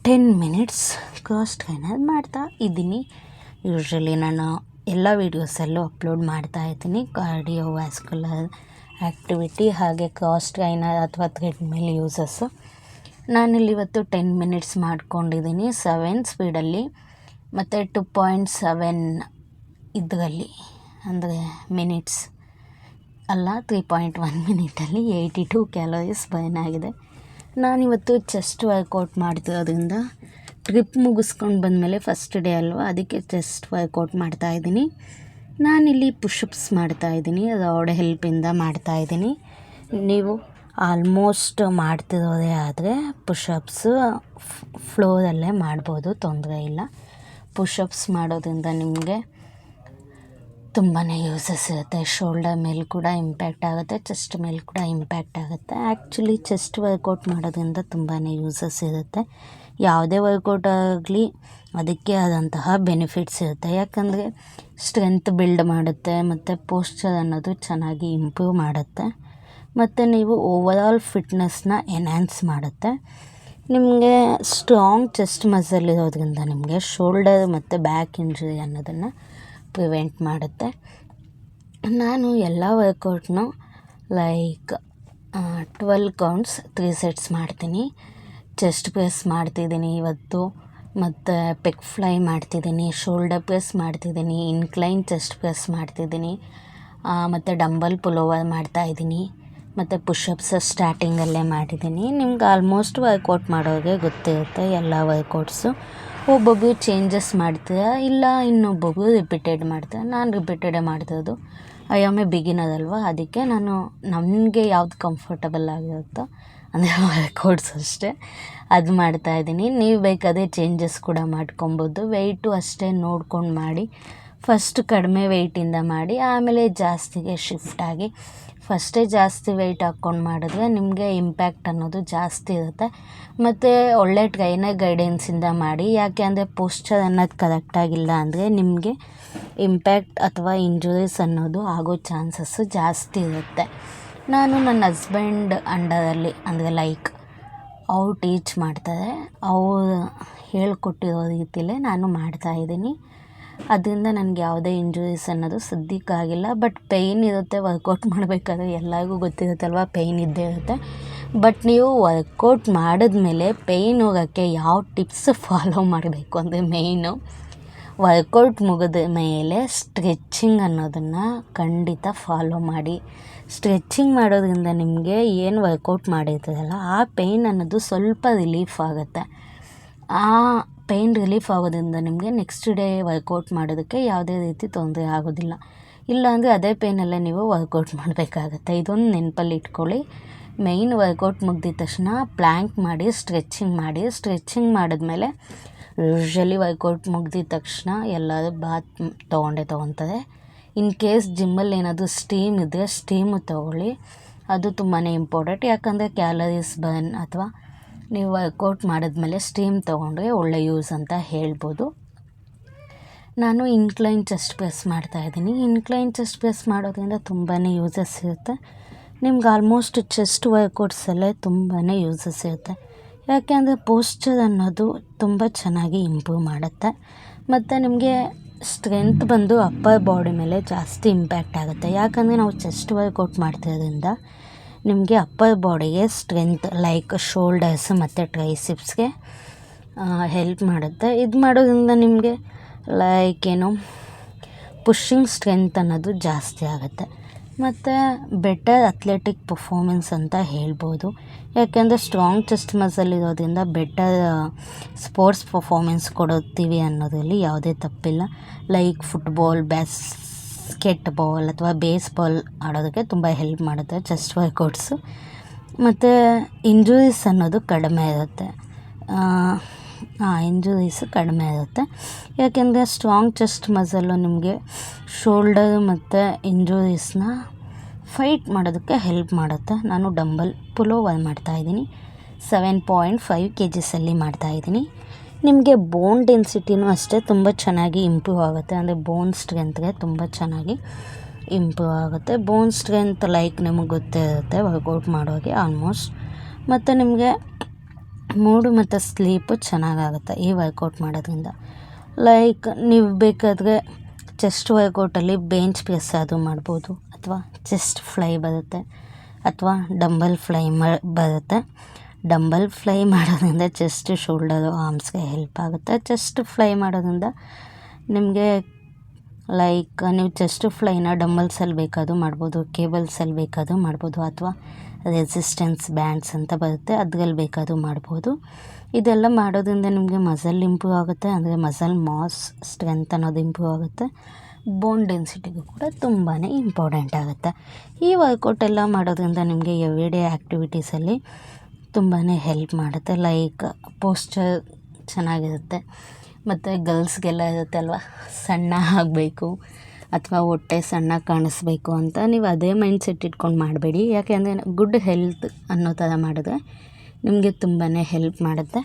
ಟೆನ್ ಮಿನಿಟ್ಸ್ ಕ್ರಾಸ್ ಟ್ರೈನರ್ ಮಾಡ್ತಾ ಇದ್ದೀನಿ. ಯೂಶ್ವಲಿ ನಾನು ಎಲ್ಲ ವೀಡಿಯೋಸಲ್ಲೂ ಅಪ್ಲೋಡ್ ಮಾಡ್ತಾ ಇದ್ದೀನಿ. ಕಾರ್ಡಿಯೋ ವ್ಯಾಸ್ಕುಲರ್ ಆ್ಯಕ್ಟಿವಿಟಿ ಹಾಗೆ ಕ್ರಾಸ್ ಟ್ರೈನರ್ ಅಥವಾ ಥ್ರೆಡ್ಮಿಲ್ ಯೂಸಸ್ಸು. ನಾನಿಲ್ಲಿ ಇವತ್ತು ಟೆನ್ ಮಿನಿಟ್ಸ್ ಮಾಡ್ಕೊಂಡಿದ್ದೀನಿ. ಸೆವೆನ್ ಸ್ಪೀಡಲ್ಲಿ. ಮತ್ತು ಟು ಪಾಯಿಂಟ್ ಸೆವೆನ್ ಇದರಲ್ಲಿ, ಅಂದರೆ ಮಿನಿಟ್ಸ್ ಅಲ್ಲ ತ್ರೀ ಪಾಯಿಂಟ್ ಒನ್ ಮಿನಿಟಲ್ಲಿ ಏಯ್ಟಿ ಟು ಕ್ಯಾಲೋರೀಸ್ ಬರ್ನ್ ಆಗಿದೆ. ನಾನಿವತ್ತು ಚೆಸ್ಟ್ ವರ್ಕೌಟ್ ಮಾಡ್ತಿರೋದ್ರಿಂದ ಟ್ರಿಪ್ ಮುಗಿಸ್ಕೊಂಡು ಬಂದಮೇಲೆ ಫಸ್ಟ್ ಡೇ ಅಲ್ವಾ, ಅದಕ್ಕೆ ಚೆಸ್ಟ್ ವರ್ಕೌಟ್ ಮಾಡ್ತಾಯಿದ್ದೀನಿ ನಾನಿಲ್ಲಿ ಪುಷಪ್ಸ್ ಮಾಡ್ತಾಯಿದ್ದೀನಿ ರಾಡ್ ಹೆಲ್ಪಿಂದ ಮಾಡ್ತಾಯಿದ್ದೀನಿ ನೀವು ಆಲ್ಮೋಸ್ಟ್ ಮಾಡ್ತಿರೋದೇ ಆದರೆ ಪುಷಪ್ಸು ಫ್ಲೋರಲ್ಲೇ ಮಾಡ್ಬೋದು, ತೊಂದರೆ ಇಲ್ಲ. ಪುಷಪ್ಸ್ ಮಾಡೋದ್ರಿಂದ ನಿಮಗೆ ತುಂಬಾ ಯೂಸಸ್ ಇರುತ್ತೆ. ಶೋಲ್ಡರ್ ಮೇಲೆ ಕೂಡ ಇಂಪ್ಯಾಕ್ಟ್ ಆಗುತ್ತೆ, ಚೆಸ್ಟ್ ಮೇಲೆ ಕೂಡ ಇಂಪ್ಯಾಕ್ಟ್ ಆಗುತ್ತೆ. ಆ್ಯಕ್ಚುಲಿ ಚೆಸ್ಟ್ ವರ್ಕೌಟ್ ಮಾಡೋದ್ರಿಂದ ತುಂಬಾ ಯೂಸಸ್ ಇರುತ್ತೆ. ಯಾವುದೇ ವರ್ಕೌಟ್ ಆಗಲಿ ಅದಕ್ಕೆ ಆದಂತಹ ಬೆನಿಫಿಟ್ಸ್ ಇರುತ್ತೆ. ಯಾಕಂದರೆ ಸ್ಟ್ರೆಂತ್ ಬಿಲ್ಡ್ ಮಾಡುತ್ತೆ, ಮತ್ತು ಪೋಸ್ಚರ್ ಅನ್ನೋದು ಚೆನ್ನಾಗಿ ಇಂಪ್ರೂವ್ ಮಾಡುತ್ತೆ, ಮತ್ತು ನೀವು ಓವರಾಲ್ ಫಿಟ್ನೆಸ್ನ ಎನ್ಹ್ಯಾನ್ಸ್ ಮಾಡುತ್ತೆ. ನಿಮಗೆ ಸ್ಟ್ರಾಂಗ್ ಚೆಸ್ಟ್ ಮಸಲ್ ಇರೋದ್ರಿಂದ ನಿಮಗೆ ಶೋಲ್ಡರ್ ಮತ್ತು ಬ್ಯಾಕ್ ಇಂಜುರಿ ಅನ್ನೋದನ್ನು ಪ್ರಿವೆಂಟ್ ಮಾಡುತ್ತೆ. ನಾನು ಎಲ್ಲ ವರ್ಕೌಟ್ನು like twelve counts three sets ಮಾಡ್ತೀನಿ. ಚೆಸ್ಟ್ ಪ್ರೆಸ್ ಮಾಡ್ತಿದ್ದೀನಿ ಇವತ್ತು ಮತ್ತು ಪೆಕ್ ಫ್ಲೈ ಮಾಡ್ತಿದ್ದೀನಿ ಶೋಲ್ಡರ್ ಪ್ರೆಸ್ ಮಾಡ್ತಿದ್ದೀನಿ ಇನ್ಕ್ಲೈನ್ ಚೆಸ್ಟ್ ಪ್ರೆಸ್ ಮಾಡ್ತಿದ್ದೀನಿ ಮತ್ತು ಡಂಬಲ್ ಪುಲೋವರ್ ಮಾಡ್ತಾಯಿದ್ದೀನಿ ಮತ್ತು ಪುಷಪ್ಸ್ ಸ್ಟಾರ್ಟಿಂಗಲ್ಲೇ ಮಾಡಿದ್ದೀನಿ. ನಿಮ್ಗೆ ಆಲ್ಮೋಸ್ಟ್ ವರ್ಕೌಟ್ ಮಾಡೋರಿಗೆ ಗೊತ್ತಿರುತ್ತೆ ಎಲ್ಲ ವರ್ಕೌಟ್ಸು ಒಬ್ಬೊಬ್ಬರು ಚೇಂಜಸ್ ಮಾಡ್ತೀರ ಇಲ್ಲ ಇನ್ನೊಬ್ಬೊಬ್ಬರು ರಿಪೀಟೆಡ್ ಮಾಡ್ತಾರೆ ನಾನು ರಿಪೀಟೆಡೇ ಮಾಡ್ತಿರೋದು. ಐ ಆಮ್ ಎ ಬಿಗಿನರ್ ಅಲ್ವಾ? ಅದಕ್ಕೆ ನಾನು ನನಗೆ ಯಾವ್ದು ಕಂಫರ್ಟಬಲ್ ಆಗಿರುತ್ತೋ ಅಂದರೆ ವರ್ಕೌಟ್ಸ್ ಅಷ್ಟೇ. ಅದು ಮಾಡ್ತಾಯಿದ್ದೀನಿ ನೀವು ಬೇಕಾದರೆ ಚೇಂಜಸ್ ಕೂಡ ಮಾಡ್ಕೊಬೋದು. ವೆಯ್ಟು ಅಷ್ಟೇ ನೋಡ್ಕೊಂಡು ಮಾಡಿ. ಫಸ್ಟ್ ಕಡಿಮೆ ವೆಯ್ಟಿಂದ ಮಾಡಿ, ಆಮೇಲೆ ಜಾಸ್ತಿಗೆ ಶಿಫ್ಟ್ ಆಗಿ. ಫಸ್ಟೇ ಜಾಸ್ತಿ ವೆಯ್ಟ್ ಹಾಕ್ಕೊಂಡು ಮಾಡಿದ್ರೆ ನಿಮಗೆ ಇಂಪ್ಯಾಕ್ಟ್ ಅನ್ನೋದು ಜಾಸ್ತಿ ಇರುತ್ತೆ. ಮತ್ತು ಒಳ್ಳೆ ಟ್ರೈನರ್ ಗೈಡೆನ್ಸಿಂದ ಮಾಡಿ, ಯಾಕೆ ಅಂದರೆ ಪೋಸ್ಚರ್ ಅನ್ನೋದು ಕರೆಕ್ಟಾಗಿಲ್ಲ ಅಂದರೆ ನಿಮಗೆ ಇಂಪ್ಯಾಕ್ಟ್ ಅಥವಾ ಇಂಜುರೀಸ್ ಅನ್ನೋದು ಆಗೋ ಚಾನ್ಸಸ್ಸು ಜಾಸ್ತಿ ಇರುತ್ತೆ. ನಾನು ನನ್ನ ಹಸ್ಬೆಂಡ್ ಅಂಡರಲ್ಲಿ ಅಂದರೆ ಲೈಕ್ ಅವ್ರು ಟೀಚ್ ಮಾಡ್ತಾರೆ, ಅವರು ಹೇಳ್ಕೊಟ್ಟಿರೋ ರೀತಿಲೇ ನಾನು ಮಾಡ್ತಾಯಿದ್ದೀನಿ ಅದರಿಂದ ನನಗೆ ಯಾವುದೇ ಇಂಜುರೀಸ್ ಅನ್ನೋದು ಸದ್ಯಕ್ಕಾಗಿಲ್ಲ ಬಟ್ ಪೇಯ್ನ್ ಇರುತ್ತೆ ವರ್ಕೌಟ್ ಮಾಡಬೇಕಾದ್ರೆ ಎಲ್ಲರಿಗೂ ಗೊತ್ತಿರುತ್ತಲ್ವ ಪೇಯ್ನ್ ಇದ್ದೇ ಇರುತ್ತೆ. ಬಟ್ ನೀವು ವರ್ಕೌಟ್ ಮಾಡಿದ್ಮೇಲೆ ಪೇಯ್ನ್ ಹೋಗೋಕ್ಕೆ ಯಾವ ಟಿಪ್ಸ್ ಫಾಲೋ ಮಾಡಬೇಕು ಅಂದರೆ ಮೇಯ್ನು ವರ್ಕೌಟ್ ಮುಗಿದ ಮೇಲೆ ಸ್ಟ್ರೆಚ್ಚಿಂಗ್ ಅನ್ನೋದನ್ನು ಖಂಡಿತ ಫಾಲೋ ಮಾಡಿ. ಸ್ಟ್ರೆಚ್ಚಿಂಗ್ ಮಾಡೋದ್ರಿಂದ ನಿಮಗೆ ಏನು ವರ್ಕೌಟ್ ಮಾಡಿರ್ತದಲ್ಲ ಆ ಪೇಯ್ನ್ ಅನ್ನೋದು ಸ್ವಲ್ಪ ರಿಲೀಫ್ ಆಗುತ್ತೆ. ಆ ಪೇಯ್ನ್ ರಿಲೀಫ್ ಆಗೋದ್ರಿಂದ ನಿಮಗೆ ನೆಕ್ಸ್ಟ್ ಡೇ ವರ್ಕೌಟ್ ಮಾಡೋದಕ್ಕೆ ಯಾವುದೇ ರೀತಿ ತೊಂದರೆ ಆಗೋದಿಲ್ಲ. ಇಲ್ಲಾಂದರೆ ಅದೇ ಪೇಯ್ನಲ್ಲೇ ನೀವು ವರ್ಕೌಟ್ ಮಾಡಬೇಕಾಗತ್ತೆ. ಇದೊಂದು ನೆನಪಲ್ಲಿ ಇಟ್ಕೊಳ್ಳಿ. ಮೇಯ್ನ್ ವರ್ಕೌಟ್ ಮುಗ್ದಿದ ತಕ್ಷಣ ಪ್ಲ್ಯಾಂಕ್ ಮಾಡಿ ಸ್ಟ್ರೆಚಿಂಗ್ ಮಾಡಿ. ಸ್ಟ್ರೆಚ್ಚಿಂಗ್ ಮಾಡಿದ್ಮೇಲೆ ಯೂಶ್ವಲಿ ವರ್ಕೌಟ್ ಮುಗ್ದಿದ ತಕ್ಷಣ ಎಲ್ಲರೂ ಬಾತ್ ತೊಗೊಂಡೇ ತೊಗೊತಾರೆ ಇನ್ ಕೇಸ್ ಜಿಮ್ಮಲ್ಲಿ ಏನಾದರೂ ಸ್ಟೀಮ್ ಇದ್ದರೆ ಸ್ಟೀಮು ತೊಗೊಳ್ಳಿ. ಅದು ತುಂಬಾ ಇಂಪಾರ್ಟೆಂಟ್. ಯಾಕಂದರೆ ಕ್ಯಾಲರೀಸ್ ಬರ್ನ್ ಅಥವಾ ನೀವು ವರ್ಕೌಟ್ ಮಾಡಿದ್ಮೇಲೆ ಸ್ಟೀಮ್ ತೊಗೊಂಡ್ರೆ ಒಳ್ಳೆ ಯೂಸ್ ಅಂತ ಹೇಳ್ಬೋದು. ನಾನು ಇನ್ಕ್ಲೈನ್ ಚೆಸ್ಟ್ ಪ್ರೆಸ್ ಮಾಡ್ತಾಯಿದ್ದೀನಿ ಇನ್ಕ್ಲೈನ್ ಚೆಸ್ಟ್ ಪ್ರೆಸ್ ಮಾಡೋದ್ರಿಂದ ತುಂಬಾ ಯೂಸಸ್ ಇರುತ್ತೆ. ನಿಮ್ಗೆ ಆಲ್ಮೋಸ್ಟ್ ಚೆಸ್ಟ್ ವರ್ಕೌಟ್ಸಲ್ಲೇ ತುಂಬಾ ಯೂಸಸ್ ಇರುತ್ತೆ. ಯಾಕೆ ಅಂದರೆ ಪೋಸ್ಚರ್ ಅನ್ನೋದು ತುಂಬ ಚೆನ್ನಾಗಿ ಇಂಪ್ರೂವ್ ಮಾಡುತ್ತೆ. ಮತ್ತು ನಿಮಗೆ ಸ್ಟ್ರೆಂತ್ ಬಂದು ಅಪ್ಪರ್ ಬಾಡಿ ಮೇಲೆ ಜಾಸ್ತಿ ಇಂಪ್ಯಾಕ್ಟ್ ಆಗುತ್ತೆ. ಯಾಕಂದರೆ ನಾವು ಚೆಸ್ಟ್ ವರ್ಕೌಟ್ ಮಾಡ್ತಿರೋದ್ರಿಂದ ನಿಮಗೆ ಅಪ್ಪರ್ ಬಾಡಿಗೆ ಸ್ಟ್ರೆಂತ್ ಲೈಕ್ ಶೋಲ್ಡರ್ಸ್ ಮತ್ತು ಟ್ರೈಸಿಪ್ಸ್ಗೆ ಹೆಲ್ಪ್ ಮಾಡುತ್ತೆ. ಇದು ಮಾಡೋದ್ರಿಂದ ನಿಮಗೆ ಲೈಕ್ ಏನು ಪುಷಿಂಗ್ ಸ್ಟ್ರೆಂತ್ ಅನ್ನೋದು ಜಾಸ್ತಿ ಆಗುತ್ತೆ. ಮತ್ತು ಬೆಟರ್ ಅಥ್ಲೆಟಿಕ್ ಪರ್ಫಾಮೆನ್ಸ್ ಅಂತ ಹೇಳ್ಬೋದು. ಯಾಕೆಂದರೆ ಸ್ಟ್ರಾಂಗ್ ಚೆಸ್ಟ್ ಮಸಲ್ ಇರೋದ್ರಿಂದ ಬೆಟರ್ ಸ್ಪೋರ್ಟ್ಸ್ ಪರ್ಫಾಮೆನ್ಸ್ ಕೊಡುತ್ತೀವಿ ಅನ್ನೋದರಲ್ಲಿ ಯಾವುದೇ ತಪ್ಪಿಲ್ಲ. ಲೈಕ್ ಫುಟ್ಬಾಲ್ ಬ್ಯಾಸ್ಕೆಟ್ ಬಾಲ್ ಅಥವಾ ಬೇಸ್ಬಾಲ್ ಆಡೋದಕ್ಕೆ ತುಂಬ ಹೆಲ್ಪ್ ಮಾಡುತ್ತೆ ಚೆಸ್ಟ್ ವರ್ಕೌಟ್ಸು ಮತ್ತು ಇಂಜುರೀಸ್ ಅನ್ನೋದು ಕಡಿಮೆ ಇರುತ್ತೆ. ಹಾಂ ಇಂಜುರೀಸು ಕಡಿಮೆ ಇರುತ್ತೆ. ಯಾಕೆಂದರೆ ಸ್ಟ್ರಾಂಗ್ ಚೆಸ್ಟ್ ಮಸಲ್ಲು ನಿಮಗೆ ಶೋಲ್ಡರ್ ಮತ್ತು ಇಂಜುರೀಸ್ನ ಫೈಟ್ ಮಾಡೋದಕ್ಕೆ ಹೆಲ್ಪ್ ಮಾಡುತ್ತೆ. ನಾನು ಡಂಬಲ್ ಪುಲೋವರ್ ಮಾಡ್ತಾಯಿದ್ದೀನಿ ಸೆವೆನ್ ಪಾಯಿಂಟ್ ಫೈವ್ ಕೆ ಜಿಸಲ್ಲಿ ಮಾಡ್ತಾಯಿದ್ದೀನಿ ನಿಮಗೆ ಬೋನ್ ಡೆನ್ಸಿಟಿನೂ ಅಷ್ಟೇ ತುಂಬ ಚೆನ್ನಾಗಿ ಇಂಪ್ರೂವ್ ಆಗುತ್ತೆ. ಅಂದರೆ ಬೋನ್ ಸ್ಟ್ರೆಂತ್ಗೆ ತುಂಬ ಚೆನ್ನಾಗಿ ಇಂಪ್ರೂವ್ ಆಗುತ್ತೆ. ಬೋನ್ ಸ್ಟ್ರೆಂತ್ ಲೈಕ್ ನಿಮಗೆ ಗೊತ್ತೇ ಇರುತ್ತೆ ವರ್ಕೌಟ್ ಮಾಡೋಕೆ ಆಲ್ಮೋಸ್ಟ್ ಮತ್ತು ನಿಮಗೆ ಮೂಡು ಮತ್ತು ಸ್ಲೀಪು ಚೆನ್ನಾಗಾಗುತ್ತೆ ಈ ವರ್ಕೌಟ್ ಮಾಡೋದ್ರಿಂದ. ಲೈಕ್ ನೀವು ಬೇಕಾದರೆ ಚೆಸ್ಟ್ ವರ್ಕೌಟಲ್ಲಿ ಬೆಂಚ್ ಪ್ರೆಸ್ ಅದು ಮಾಡ್ಬೋದು. ಅಥವಾ ಚೆಸ್ಟ್ ಫ್ಲೈ ಬರುತ್ತೆ. ಅಥವಾ ಡಂಬಲ್ ಫ್ಲೈ ಮ, ಬರುತ್ತೆ. ಡಂಬಲ್ ಫ್ಲೈ ಮಾಡೋದ್ರಿಂದ ಚೆಸ್ಟ್ ಶೋಲ್ಡರು ಆರ್ಮ್ಸ್ಗೆ ಹೆಲ್ಪ್ ಆಗುತ್ತೆ. ಚೆಸ್ಟ್ ಫ್ಲೈ ಮಾಡೋದ್ರಿಂದ ನಿಮಗೆ ಲೈಕ್ ನೀವು ಚೆಸ್ಟ್ ಫ್ಲೈನ ಡಂಬಲ್ಸಲ್ಲಿ ಬೇಕಾದ್ರೂ ಮಾಡ್ಬೋದು ಕೇಬಲ್ಸಲ್ಲಿ ಬೇಕಾದ್ರೂ ಮಾಡ್ಬೋದು ಅಥವಾ ರೆಸಿಸ್ಟೆನ್ಸ್ ಬ್ಯಾಂಡ್ಸ್ ಅಂತ ಬರುತ್ತೆ, ಅದ್ರಲ್ಲಿ ಬೇಕಾದ್ರೂ ಮಾಡ್ಬೋದು. ಇದೆಲ್ಲ ಮಾಡೋದ್ರಿಂದ ನಿಮಗೆ ಮಸಲ್ ಇಂಪ್ರೂವ್ ಆಗುತ್ತೆ, ಅಂದರೆ ಮಸಲ್ ಮಾಸ್ ಸ್ಟ್ರೆಂತ್ ಅನ್ನೋದು ಇಂಪ್ರೂವ್ ಆಗುತ್ತೆ. ಬೋನ್ ಡೆನ್ಸಿಟಿಗೂ ಕೂಡ ತುಂಬಾ ಇಂಪಾರ್ಟೆಂಟ್ ಆಗುತ್ತೆ. ಈ ವರ್ಕೌಟ್ ಎಲ್ಲ ಮಾಡೋದ್ರಿಂದ ನಿಮಗೆ ಎವ್ರಿಡೇ ಆ್ಯಕ್ಟಿವಿಟೀಸಲ್ಲಿ ತುಂಬಾ ಹೆಲ್ಪ್ ಮಾಡುತ್ತೆ. ಲೈಕ್ ಪೋಸ್ಚರ್ ಚೆನ್ನಾಗಿರುತ್ತೆ. ಮತ್ತು ಗರ್ಲ್ಸ್ಗೆಲ್ಲ ಅಲ್ವಾ? ಸಣ್ಣ ಆಗಬೇಕು ಅಥವಾ ಹೊಟ್ಟೆ ಸಣ್ಣ ಕಾಣಿಸ್ಬೇಕು ಅಂತ ನೀವು ಅದೇ ಮೈಂಡ್ ಸೆಟ್ ಇಟ್ಕೊಂಡು ಮಾಡಬೇಡಿ. ಯಾಕೆ ಅಂದರೆ ಗುಡ್ ಹೆಲ್ತ್ ಅನ್ನೋ ಥರ ಮಾಡಿದ್ರೆ ನಿಮಗೆ ತುಂಬಾ ಹೆಲ್ಪ್ ಮಾಡುತ್ತೆ.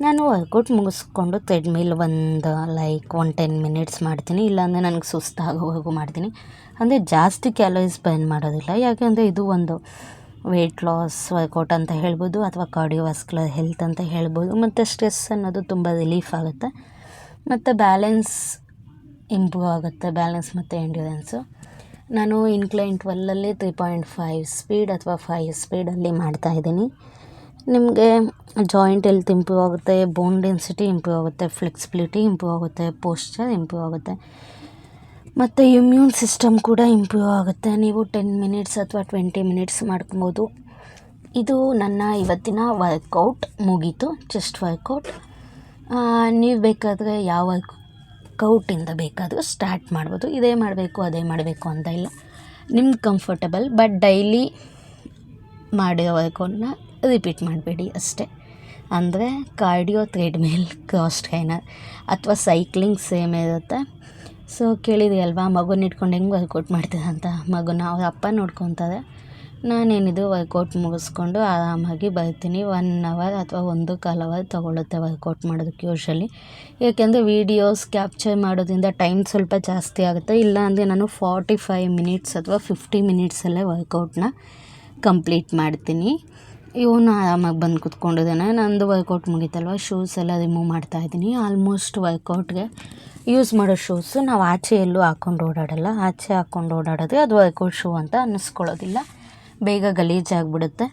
ನಾನು ವರ್ಕೌಟ್ ಮುಗಿಸ್ಕೊಂಡು ಥ್ರೆಡ್ಮಿಲ್ ಒಂದು ಲೈಕ್ ಒನ್ ಟೆನ್ ಮಿನಿಟ್ಸ್ ಮಾಡ್ತೀನಿ. ಇಲ್ಲಾಂದರೆ ನನಗೆ ಸುಸ್ತಾಗೋವರೆಗೂ ಮಾಡ್ತೀನಿ. ಅಂದರೆ ಜಾಸ್ತಿ ಕ್ಯಾಲೋರೀಸ್ ಬರ್ನ್ ಮಾಡೋದಿಲ್ಲ. ಯಾಕೆಂದರೆ ಇದು ಒಂದು ವೆಯ್ಟ್ ಲಾಸ್ ವರ್ಕೌಟ್ ಅಂತ ಹೇಳ್ಬೋದು, ಅಥವಾ ಕಾರ್ಡಿಯೋವಾಸ್ಕ್ಯುಲರ್ ಹೆಲ್ತ್ ಅಂತ ಹೇಳ್ಬೋದು. ಮತ್ತು ಸ್ಟ್ರೆಸ್ ಅನ್ನೋದು ತುಂಬ ರಿಲೀಫ್ ಆಗುತ್ತೆ. ಮತ್ತು ಬ್ಯಾಲೆನ್ಸ್ ಇಂಪ್ರೂವ್ ಆಗುತ್ತೆ ಬ್ಯಾಲೆನ್ಸ್ ಮತ್ತು ಎಂಡ್ಯೂರೆನ್ಸು ನಾನು ಇನ್ಕ್ಲೈನ್ ಟ್ವೆಲ್ಲಲ್ಲಿ ತ್ರೀ ಪಾಯಿಂಟ್ ಫೈವ್ ಸ್ಪೀಡ್ ಅಥವಾ ಫೈವ್ ಸ್ಪೀಡಲ್ಲಿ ಮಾಡ್ತಾಯಿದ್ದೀನಿ ನಿಮಗೆ ಜಾಯಿಂಟ್ ಹೆಲ್ತ್ ಇಂಪ್ರೂವ್ ಆಗುತ್ತೆ ಬೋನ್ ಡೆನ್ಸಿಟಿ ಇಂಪ್ರೂವ್ ಆಗುತ್ತೆ ಫ್ಲೆಕ್ಸಿಬಿಲಿಟಿ ಇಂಪ್ರೂವ್ ಆಗುತ್ತೆ ಪೋಶ್ಚರ್ ಇಂಪ್ರೂವ್ ಆಗುತ್ತೆ. ಮತ್ತು ಇಮ್ಯೂನ್ ಸಿಸ್ಟಮ್ ಕೂಡ ಇಂಪ್ರೂವ್ ಆಗುತ್ತೆ. ನೀವು ಟೆನ್ ಮಿನಿಟ್ಸ್ ಅಥವಾ ಟ್ವೆಂಟಿ ಮಿನಿಟ್ಸ್ ಮಾಡ್ಕೊಬೋದು. ಇದು ನನ್ನ ಇವತ್ತಿನ ವರ್ಕೌಟ್ ಮುಗೀತು ಚೆಸ್ಟ್ ವರ್ಕೌಟ್ ನೀವು ಬೇಕಾದರೆ ಯಾವ ವರ್ಕೌಟಿಂದ ಬೇಕಾದರೂ ಸ್ಟಾರ್ಟ್ ಮಾಡ್ಬೋದು. ಇದೇ ಮಾಡಬೇಕು, ಅದೇ ಮಾಡಬೇಕು ಅಂತ ಇಲ್ಲ. ನಿಮ್ಗೆ ಕಂಫರ್ಟಬಲ್ ಬಟ್ ಡೈಲಿ ಮಾಡಿರೋ ವರ್ಕೌಟ್ನ ರಿಪೀಟ್ ಮಾಡಬೇಡಿ ಅಷ್ಟೇ. ಅಂದರೆ ಕಾರ್ಡಿಯೋ ತ್ರೆಡ್ಮಿಲ್ ಕ್ರಾಸ್ ಟ್ರೈನರ್ ಅಥವಾ ಸೈಕ್ಲಿಂಗ್ ಸೇಮ್ ಇರುತ್ತೆ. ಸೊ ಕೇಳಿದೆಯಲ್ವಾ, ಮಗುನ ಇಟ್ಕೊಂಡು ಹೆಂಗೆ ವರ್ಕೌಟ್ ಮಾಡ್ತಿದ್ದೆ ಅಂತ. ಮಗುನ ಅವ್ರ ಅಪ್ಪ ನೋಡ್ಕೊತಾರೆ ನಾನೇನಿದು ವರ್ಕೌಟ್ ಮುಗಿಸ್ಕೊಂಡು ಆರಾಮಾಗಿ ಬರ್ತೀನಿ. ಒನ್ ಅವರ್ ಅಥವಾ ಒಂದು ಕಾಲು ಅವರ್ ತೊಗೊಳುತ್ತೆ ವರ್ಕೌಟ್ ಮಾಡೋದಕ್ಕೆ ಯೂಶ್ವಲಿ ಏಕೆಂದರೆ ವೀಡಿಯೋಸ್ ಕ್ಯಾಪ್ಚರ್ ಮಾಡೋದ್ರಿಂದ ಟೈಮ್ ಸ್ವಲ್ಪ ಜಾಸ್ತಿ ಆಗುತ್ತೆ. ಇಲ್ಲ ಅಂದರೆ ನಾನು ಫಾರ್ಟಿ ಫೈವ್ ಮಿನಿಟ್ಸ್ ಅಥವಾ ಫಿಫ್ಟಿ ಮಿನಿಟ್ಸಲ್ಲೇ ವರ್ಕೌಟ್ನ ಕಂಪ್ಲೀಟ್ ಮಾಡ್ತೀನಿ. ಇವನು ಆರಾಮಾಗಿ ಬಂದು ಕೂತ್ಕೊಂಡಿದ್ದಾನೆ. ನಂದು ವರ್ಕೌಟ್ ಮುಗೀತಲ್ವ? ಶೂಸ್ ಎಲ್ಲ ರಿಮೂವ್ ಮಾಡ್ತಾಯಿದ್ದೀನಿ ಆಲ್ಮೋಸ್ಟ್ ವರ್ಕೌಟ್ಗೆ ಯೂಸ್ ಮಾಡೋ ಶೂಸು ನಾವು ಆಚೆ ಎಲ್ಲೂ ಹಾಕ್ಕೊಂಡು ಓಡಾಡಲ್ಲ. ಆಚೆ ಹಾಕ್ಕೊಂಡು ಓಡಾಡೋದು ಅದು ವರ್ಕೌಟ್ ಶೂ ಅಂತ ಅನ್ನಿಸ್ಕೊಳ್ಳೋದಿಲ್ಲ. ಬೇಗ ಗಲೀಜಾಗ್ಬಿಡುತ್ತೆ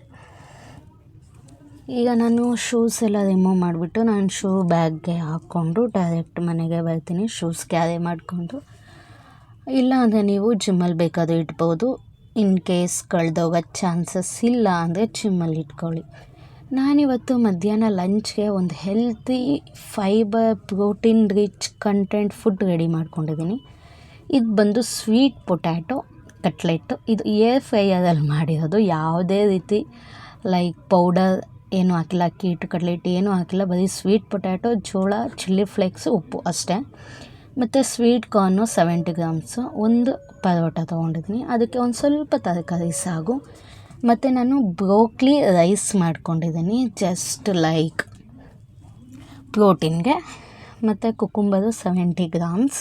ಈಗ ನಾನು ಶೂಸ್ ಎಲ್ಲ ರಿಮೂವ್ ಮಾಡಿಬಿಟ್ಟು ನಾನು ಶೂ ಬ್ಯಾಗ್ಗೆ ಹಾಕ್ಕೊಂಡು ಡೈರೆಕ್ಟ್ ಮನೆಗೆ ಬರ್ತೀನಿ. ಶೂಸ್ ಕ್ಯಾರಿ ಮಾಡಿಕೊಂಡು. ಇಲ್ಲ ಅಂದರೆ ನೀವು ಜಿಮ್ಮಲ್ಲಿ ಬೇಕಾದರೂ ಇಟ್ಬೋದು ಇನ್ ಕೇಸ್ ಕಳೆದೋಗೋ ಚಾನ್ಸಸ್ ಇಲ್ಲ ಅಂದರೆ ಜಿಮ್ಮಲ್ಲಿ ಇಟ್ಕೊಳ್ಳಿ. ನಾನಿವತ್ತು ಮಧ್ಯಾಹ್ನ ಲಂಚ್ಗೆ ಒಂದು healthy fibre protein rich content food ready ಮಾಡ್ಕೊಂಡಿದ್ದೀನಿ. ಇದು ಬಂದು ಸ್ವೀಟ್ ಪೊಟ್ಯಾಟೊ ಕಟ್ಲೆಟ್ ಇದು ಏರ್ ಫ್ರೈಯರಲ್ಲಿ ಮಾಡಿರೋದು. ಯಾವುದೇ ರೀತಿ ಲೈಕ್ ಪೌಡರ್ ಏನು ಹಾಕಿಲ್ಲ ಕೀಟ್ ಕಟ್ಲೆಟ್ ಏನೂ ಹಾಕಿಲ್ಲ. ಬರೀ ಸ್ವೀಟ್ ಪೊಟ್ಯಾಟೊ ಜೋಳ ಚಿಲ್ಲಿ ಫ್ಲೇಕ್ಸು ಉಪ್ಪು ಅಷ್ಟೇ. ಮತ್ತು ಸ್ವೀಟ್ ಕಾರ್ನು ಸೆವೆಂಟಿ ಗ್ರಾಮ್ಸು ಒಂದು ಪರೋಟ ತೊಗೊಂಡಿದ್ದೀನಿ. ಅದಕ್ಕೆ ಒಂದು ಸ್ವಲ್ಪ ತರಕಾರಿ ಸಾಗು. ಮತ್ತು ನಾನು ಬ್ರೋಕ್ಲಿ ರೈಸ್ ಮಾಡ್ಕೊಂಡಿದ್ದೀನಿ ಜಸ್ಟ್ ಲೈಕ್ ಪ್ರೋಟೀನ್ಗೆ. ಮತ್ತು ಕುಕುಂಬರು ಸೆವೆಂಟಿ ಗ್ರಾಮ್ಸ್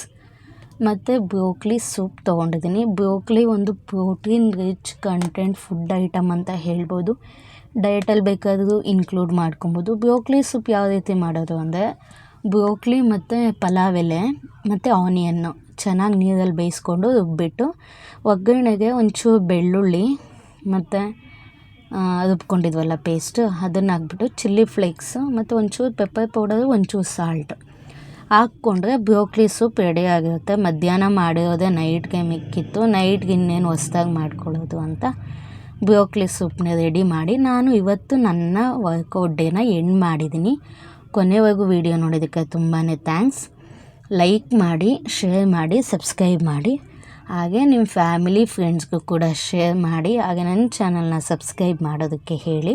ಮತ್ತು ಬ್ರೋಕ್ಲಿ ಸೂಪ್ ತೊಗೊಂಡಿದ್ದೀನಿ. ಬ್ರೋಕ್ಲಿ ಒಂದು protein rich content food item ಅಂತ ಹೇಳ್ಬೋದು. ಡಯಟಲ್ಲಿ ಬೇಕಾದರೂ ಇನ್ಕ್ಲೂಡ್ ಮಾಡ್ಕೊಬೋದು. ಬ್ರೋಕ್ಲಿ ಸೂಪ್ ಯಾವ ರೀತಿ ಮಾಡೋದು ಅಂದರೆ, ಬ್ರೋಕ್ಲಿ ಮತ್ತು ಪಲಾವ್ ಎಲೆ, ಮತ್ತು ಆನಿಯನ್ನು ಚೆನ್ನಾಗಿ ನೀರಲ್ಲಿ ಬೇಯಿಸ್ಕೊಂಡು ರುಬ್ಬಿಟ್ಟು, ಒಗ್ಗರಣೆಗೆ ಒಂಚೂರು ಬೆಳ್ಳುಳ್ಳಿ ಮತ್ತು ರುಬ್ಕೊಂಡಿದ್ವಲ್ಲ ಪೇಸ್ಟು ಅದನ್ನು ಹಾಕ್ಬಿಟ್ಟು ಚಿಲ್ಲಿ ಫ್ಲೇಕ್ಸು ಮತ್ತು ಒಂಚೂರು ಪೆಪ್ಪರ್ ಪೌಡರು ಒಂಚೂರು ಸಾಲ್ಟ್ ಹಾಕ್ಕೊಂಡ್ರೆ ಬ್ರೋಕ್ಲಿ ಸೂಪ್ ರೆಡಿ ಆಗಿರುತ್ತೆ. ಮಧ್ಯಾಹ್ನ ಮಾಡಿರೋದೇ ನೈಟ್ಗೆ ಮಿಕ್ಕಿತ್ತು. ನೈಟ್ಗೆ ಇನ್ನೇನು ಹೊಸ್ದಾಗಿ ಮಾಡ್ಕೊಳ್ಳೋದು ಅಂತ ಬ್ರೋಕ್ಲಿ ಸೂಪ್ನ ರೆಡಿ ಮಾಡಿ ನಾನು ಇವತ್ತು ನನ್ನ ವರ್ಕೌಟ್ ಡೇನ ಎಂಡ್ ಮಾಡಿದ್ದೀನಿ. ಕೊನೆವರೆಗೂ ವಿಡಿಯೋ ನೋಡಿದ್ದಕ್ಕೆ ತುಂಬಾ ಥ್ಯಾಂಕ್ಸ್ ಲೈಕ್ ಮಾಡಿ ಶೇರ್ ಮಾಡಿ ಸಬ್ಸ್ಕ್ರೈಬ್ ಮಾಡಿ. ಹಾಗೆ ನಿಮ್ಮ ಫ್ಯಾಮಿಲಿ, ಫ್ರೆಂಡ್ಸ್ಗೂ ಕೂಡ ಶೇರ್ ಮಾಡಿ, ಹಾಗೆ ನನ್ನ ಚಾನಲ್ನ ಸಬ್ಸ್ಕ್ರೈಬ್ ಮಾಡೋದಕ್ಕೆ ಹೇಳಿ.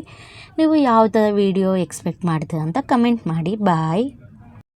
ನೀವು ಯಾವ ಥರ ವೀಡಿಯೋ ಎಕ್ಸ್ಪೆಕ್ಟ್ ಮಾಡ್ತೀರ ಅಂತ ಕಮೆಂಟ್ ಮಾಡಿ. ಬಾಯ್.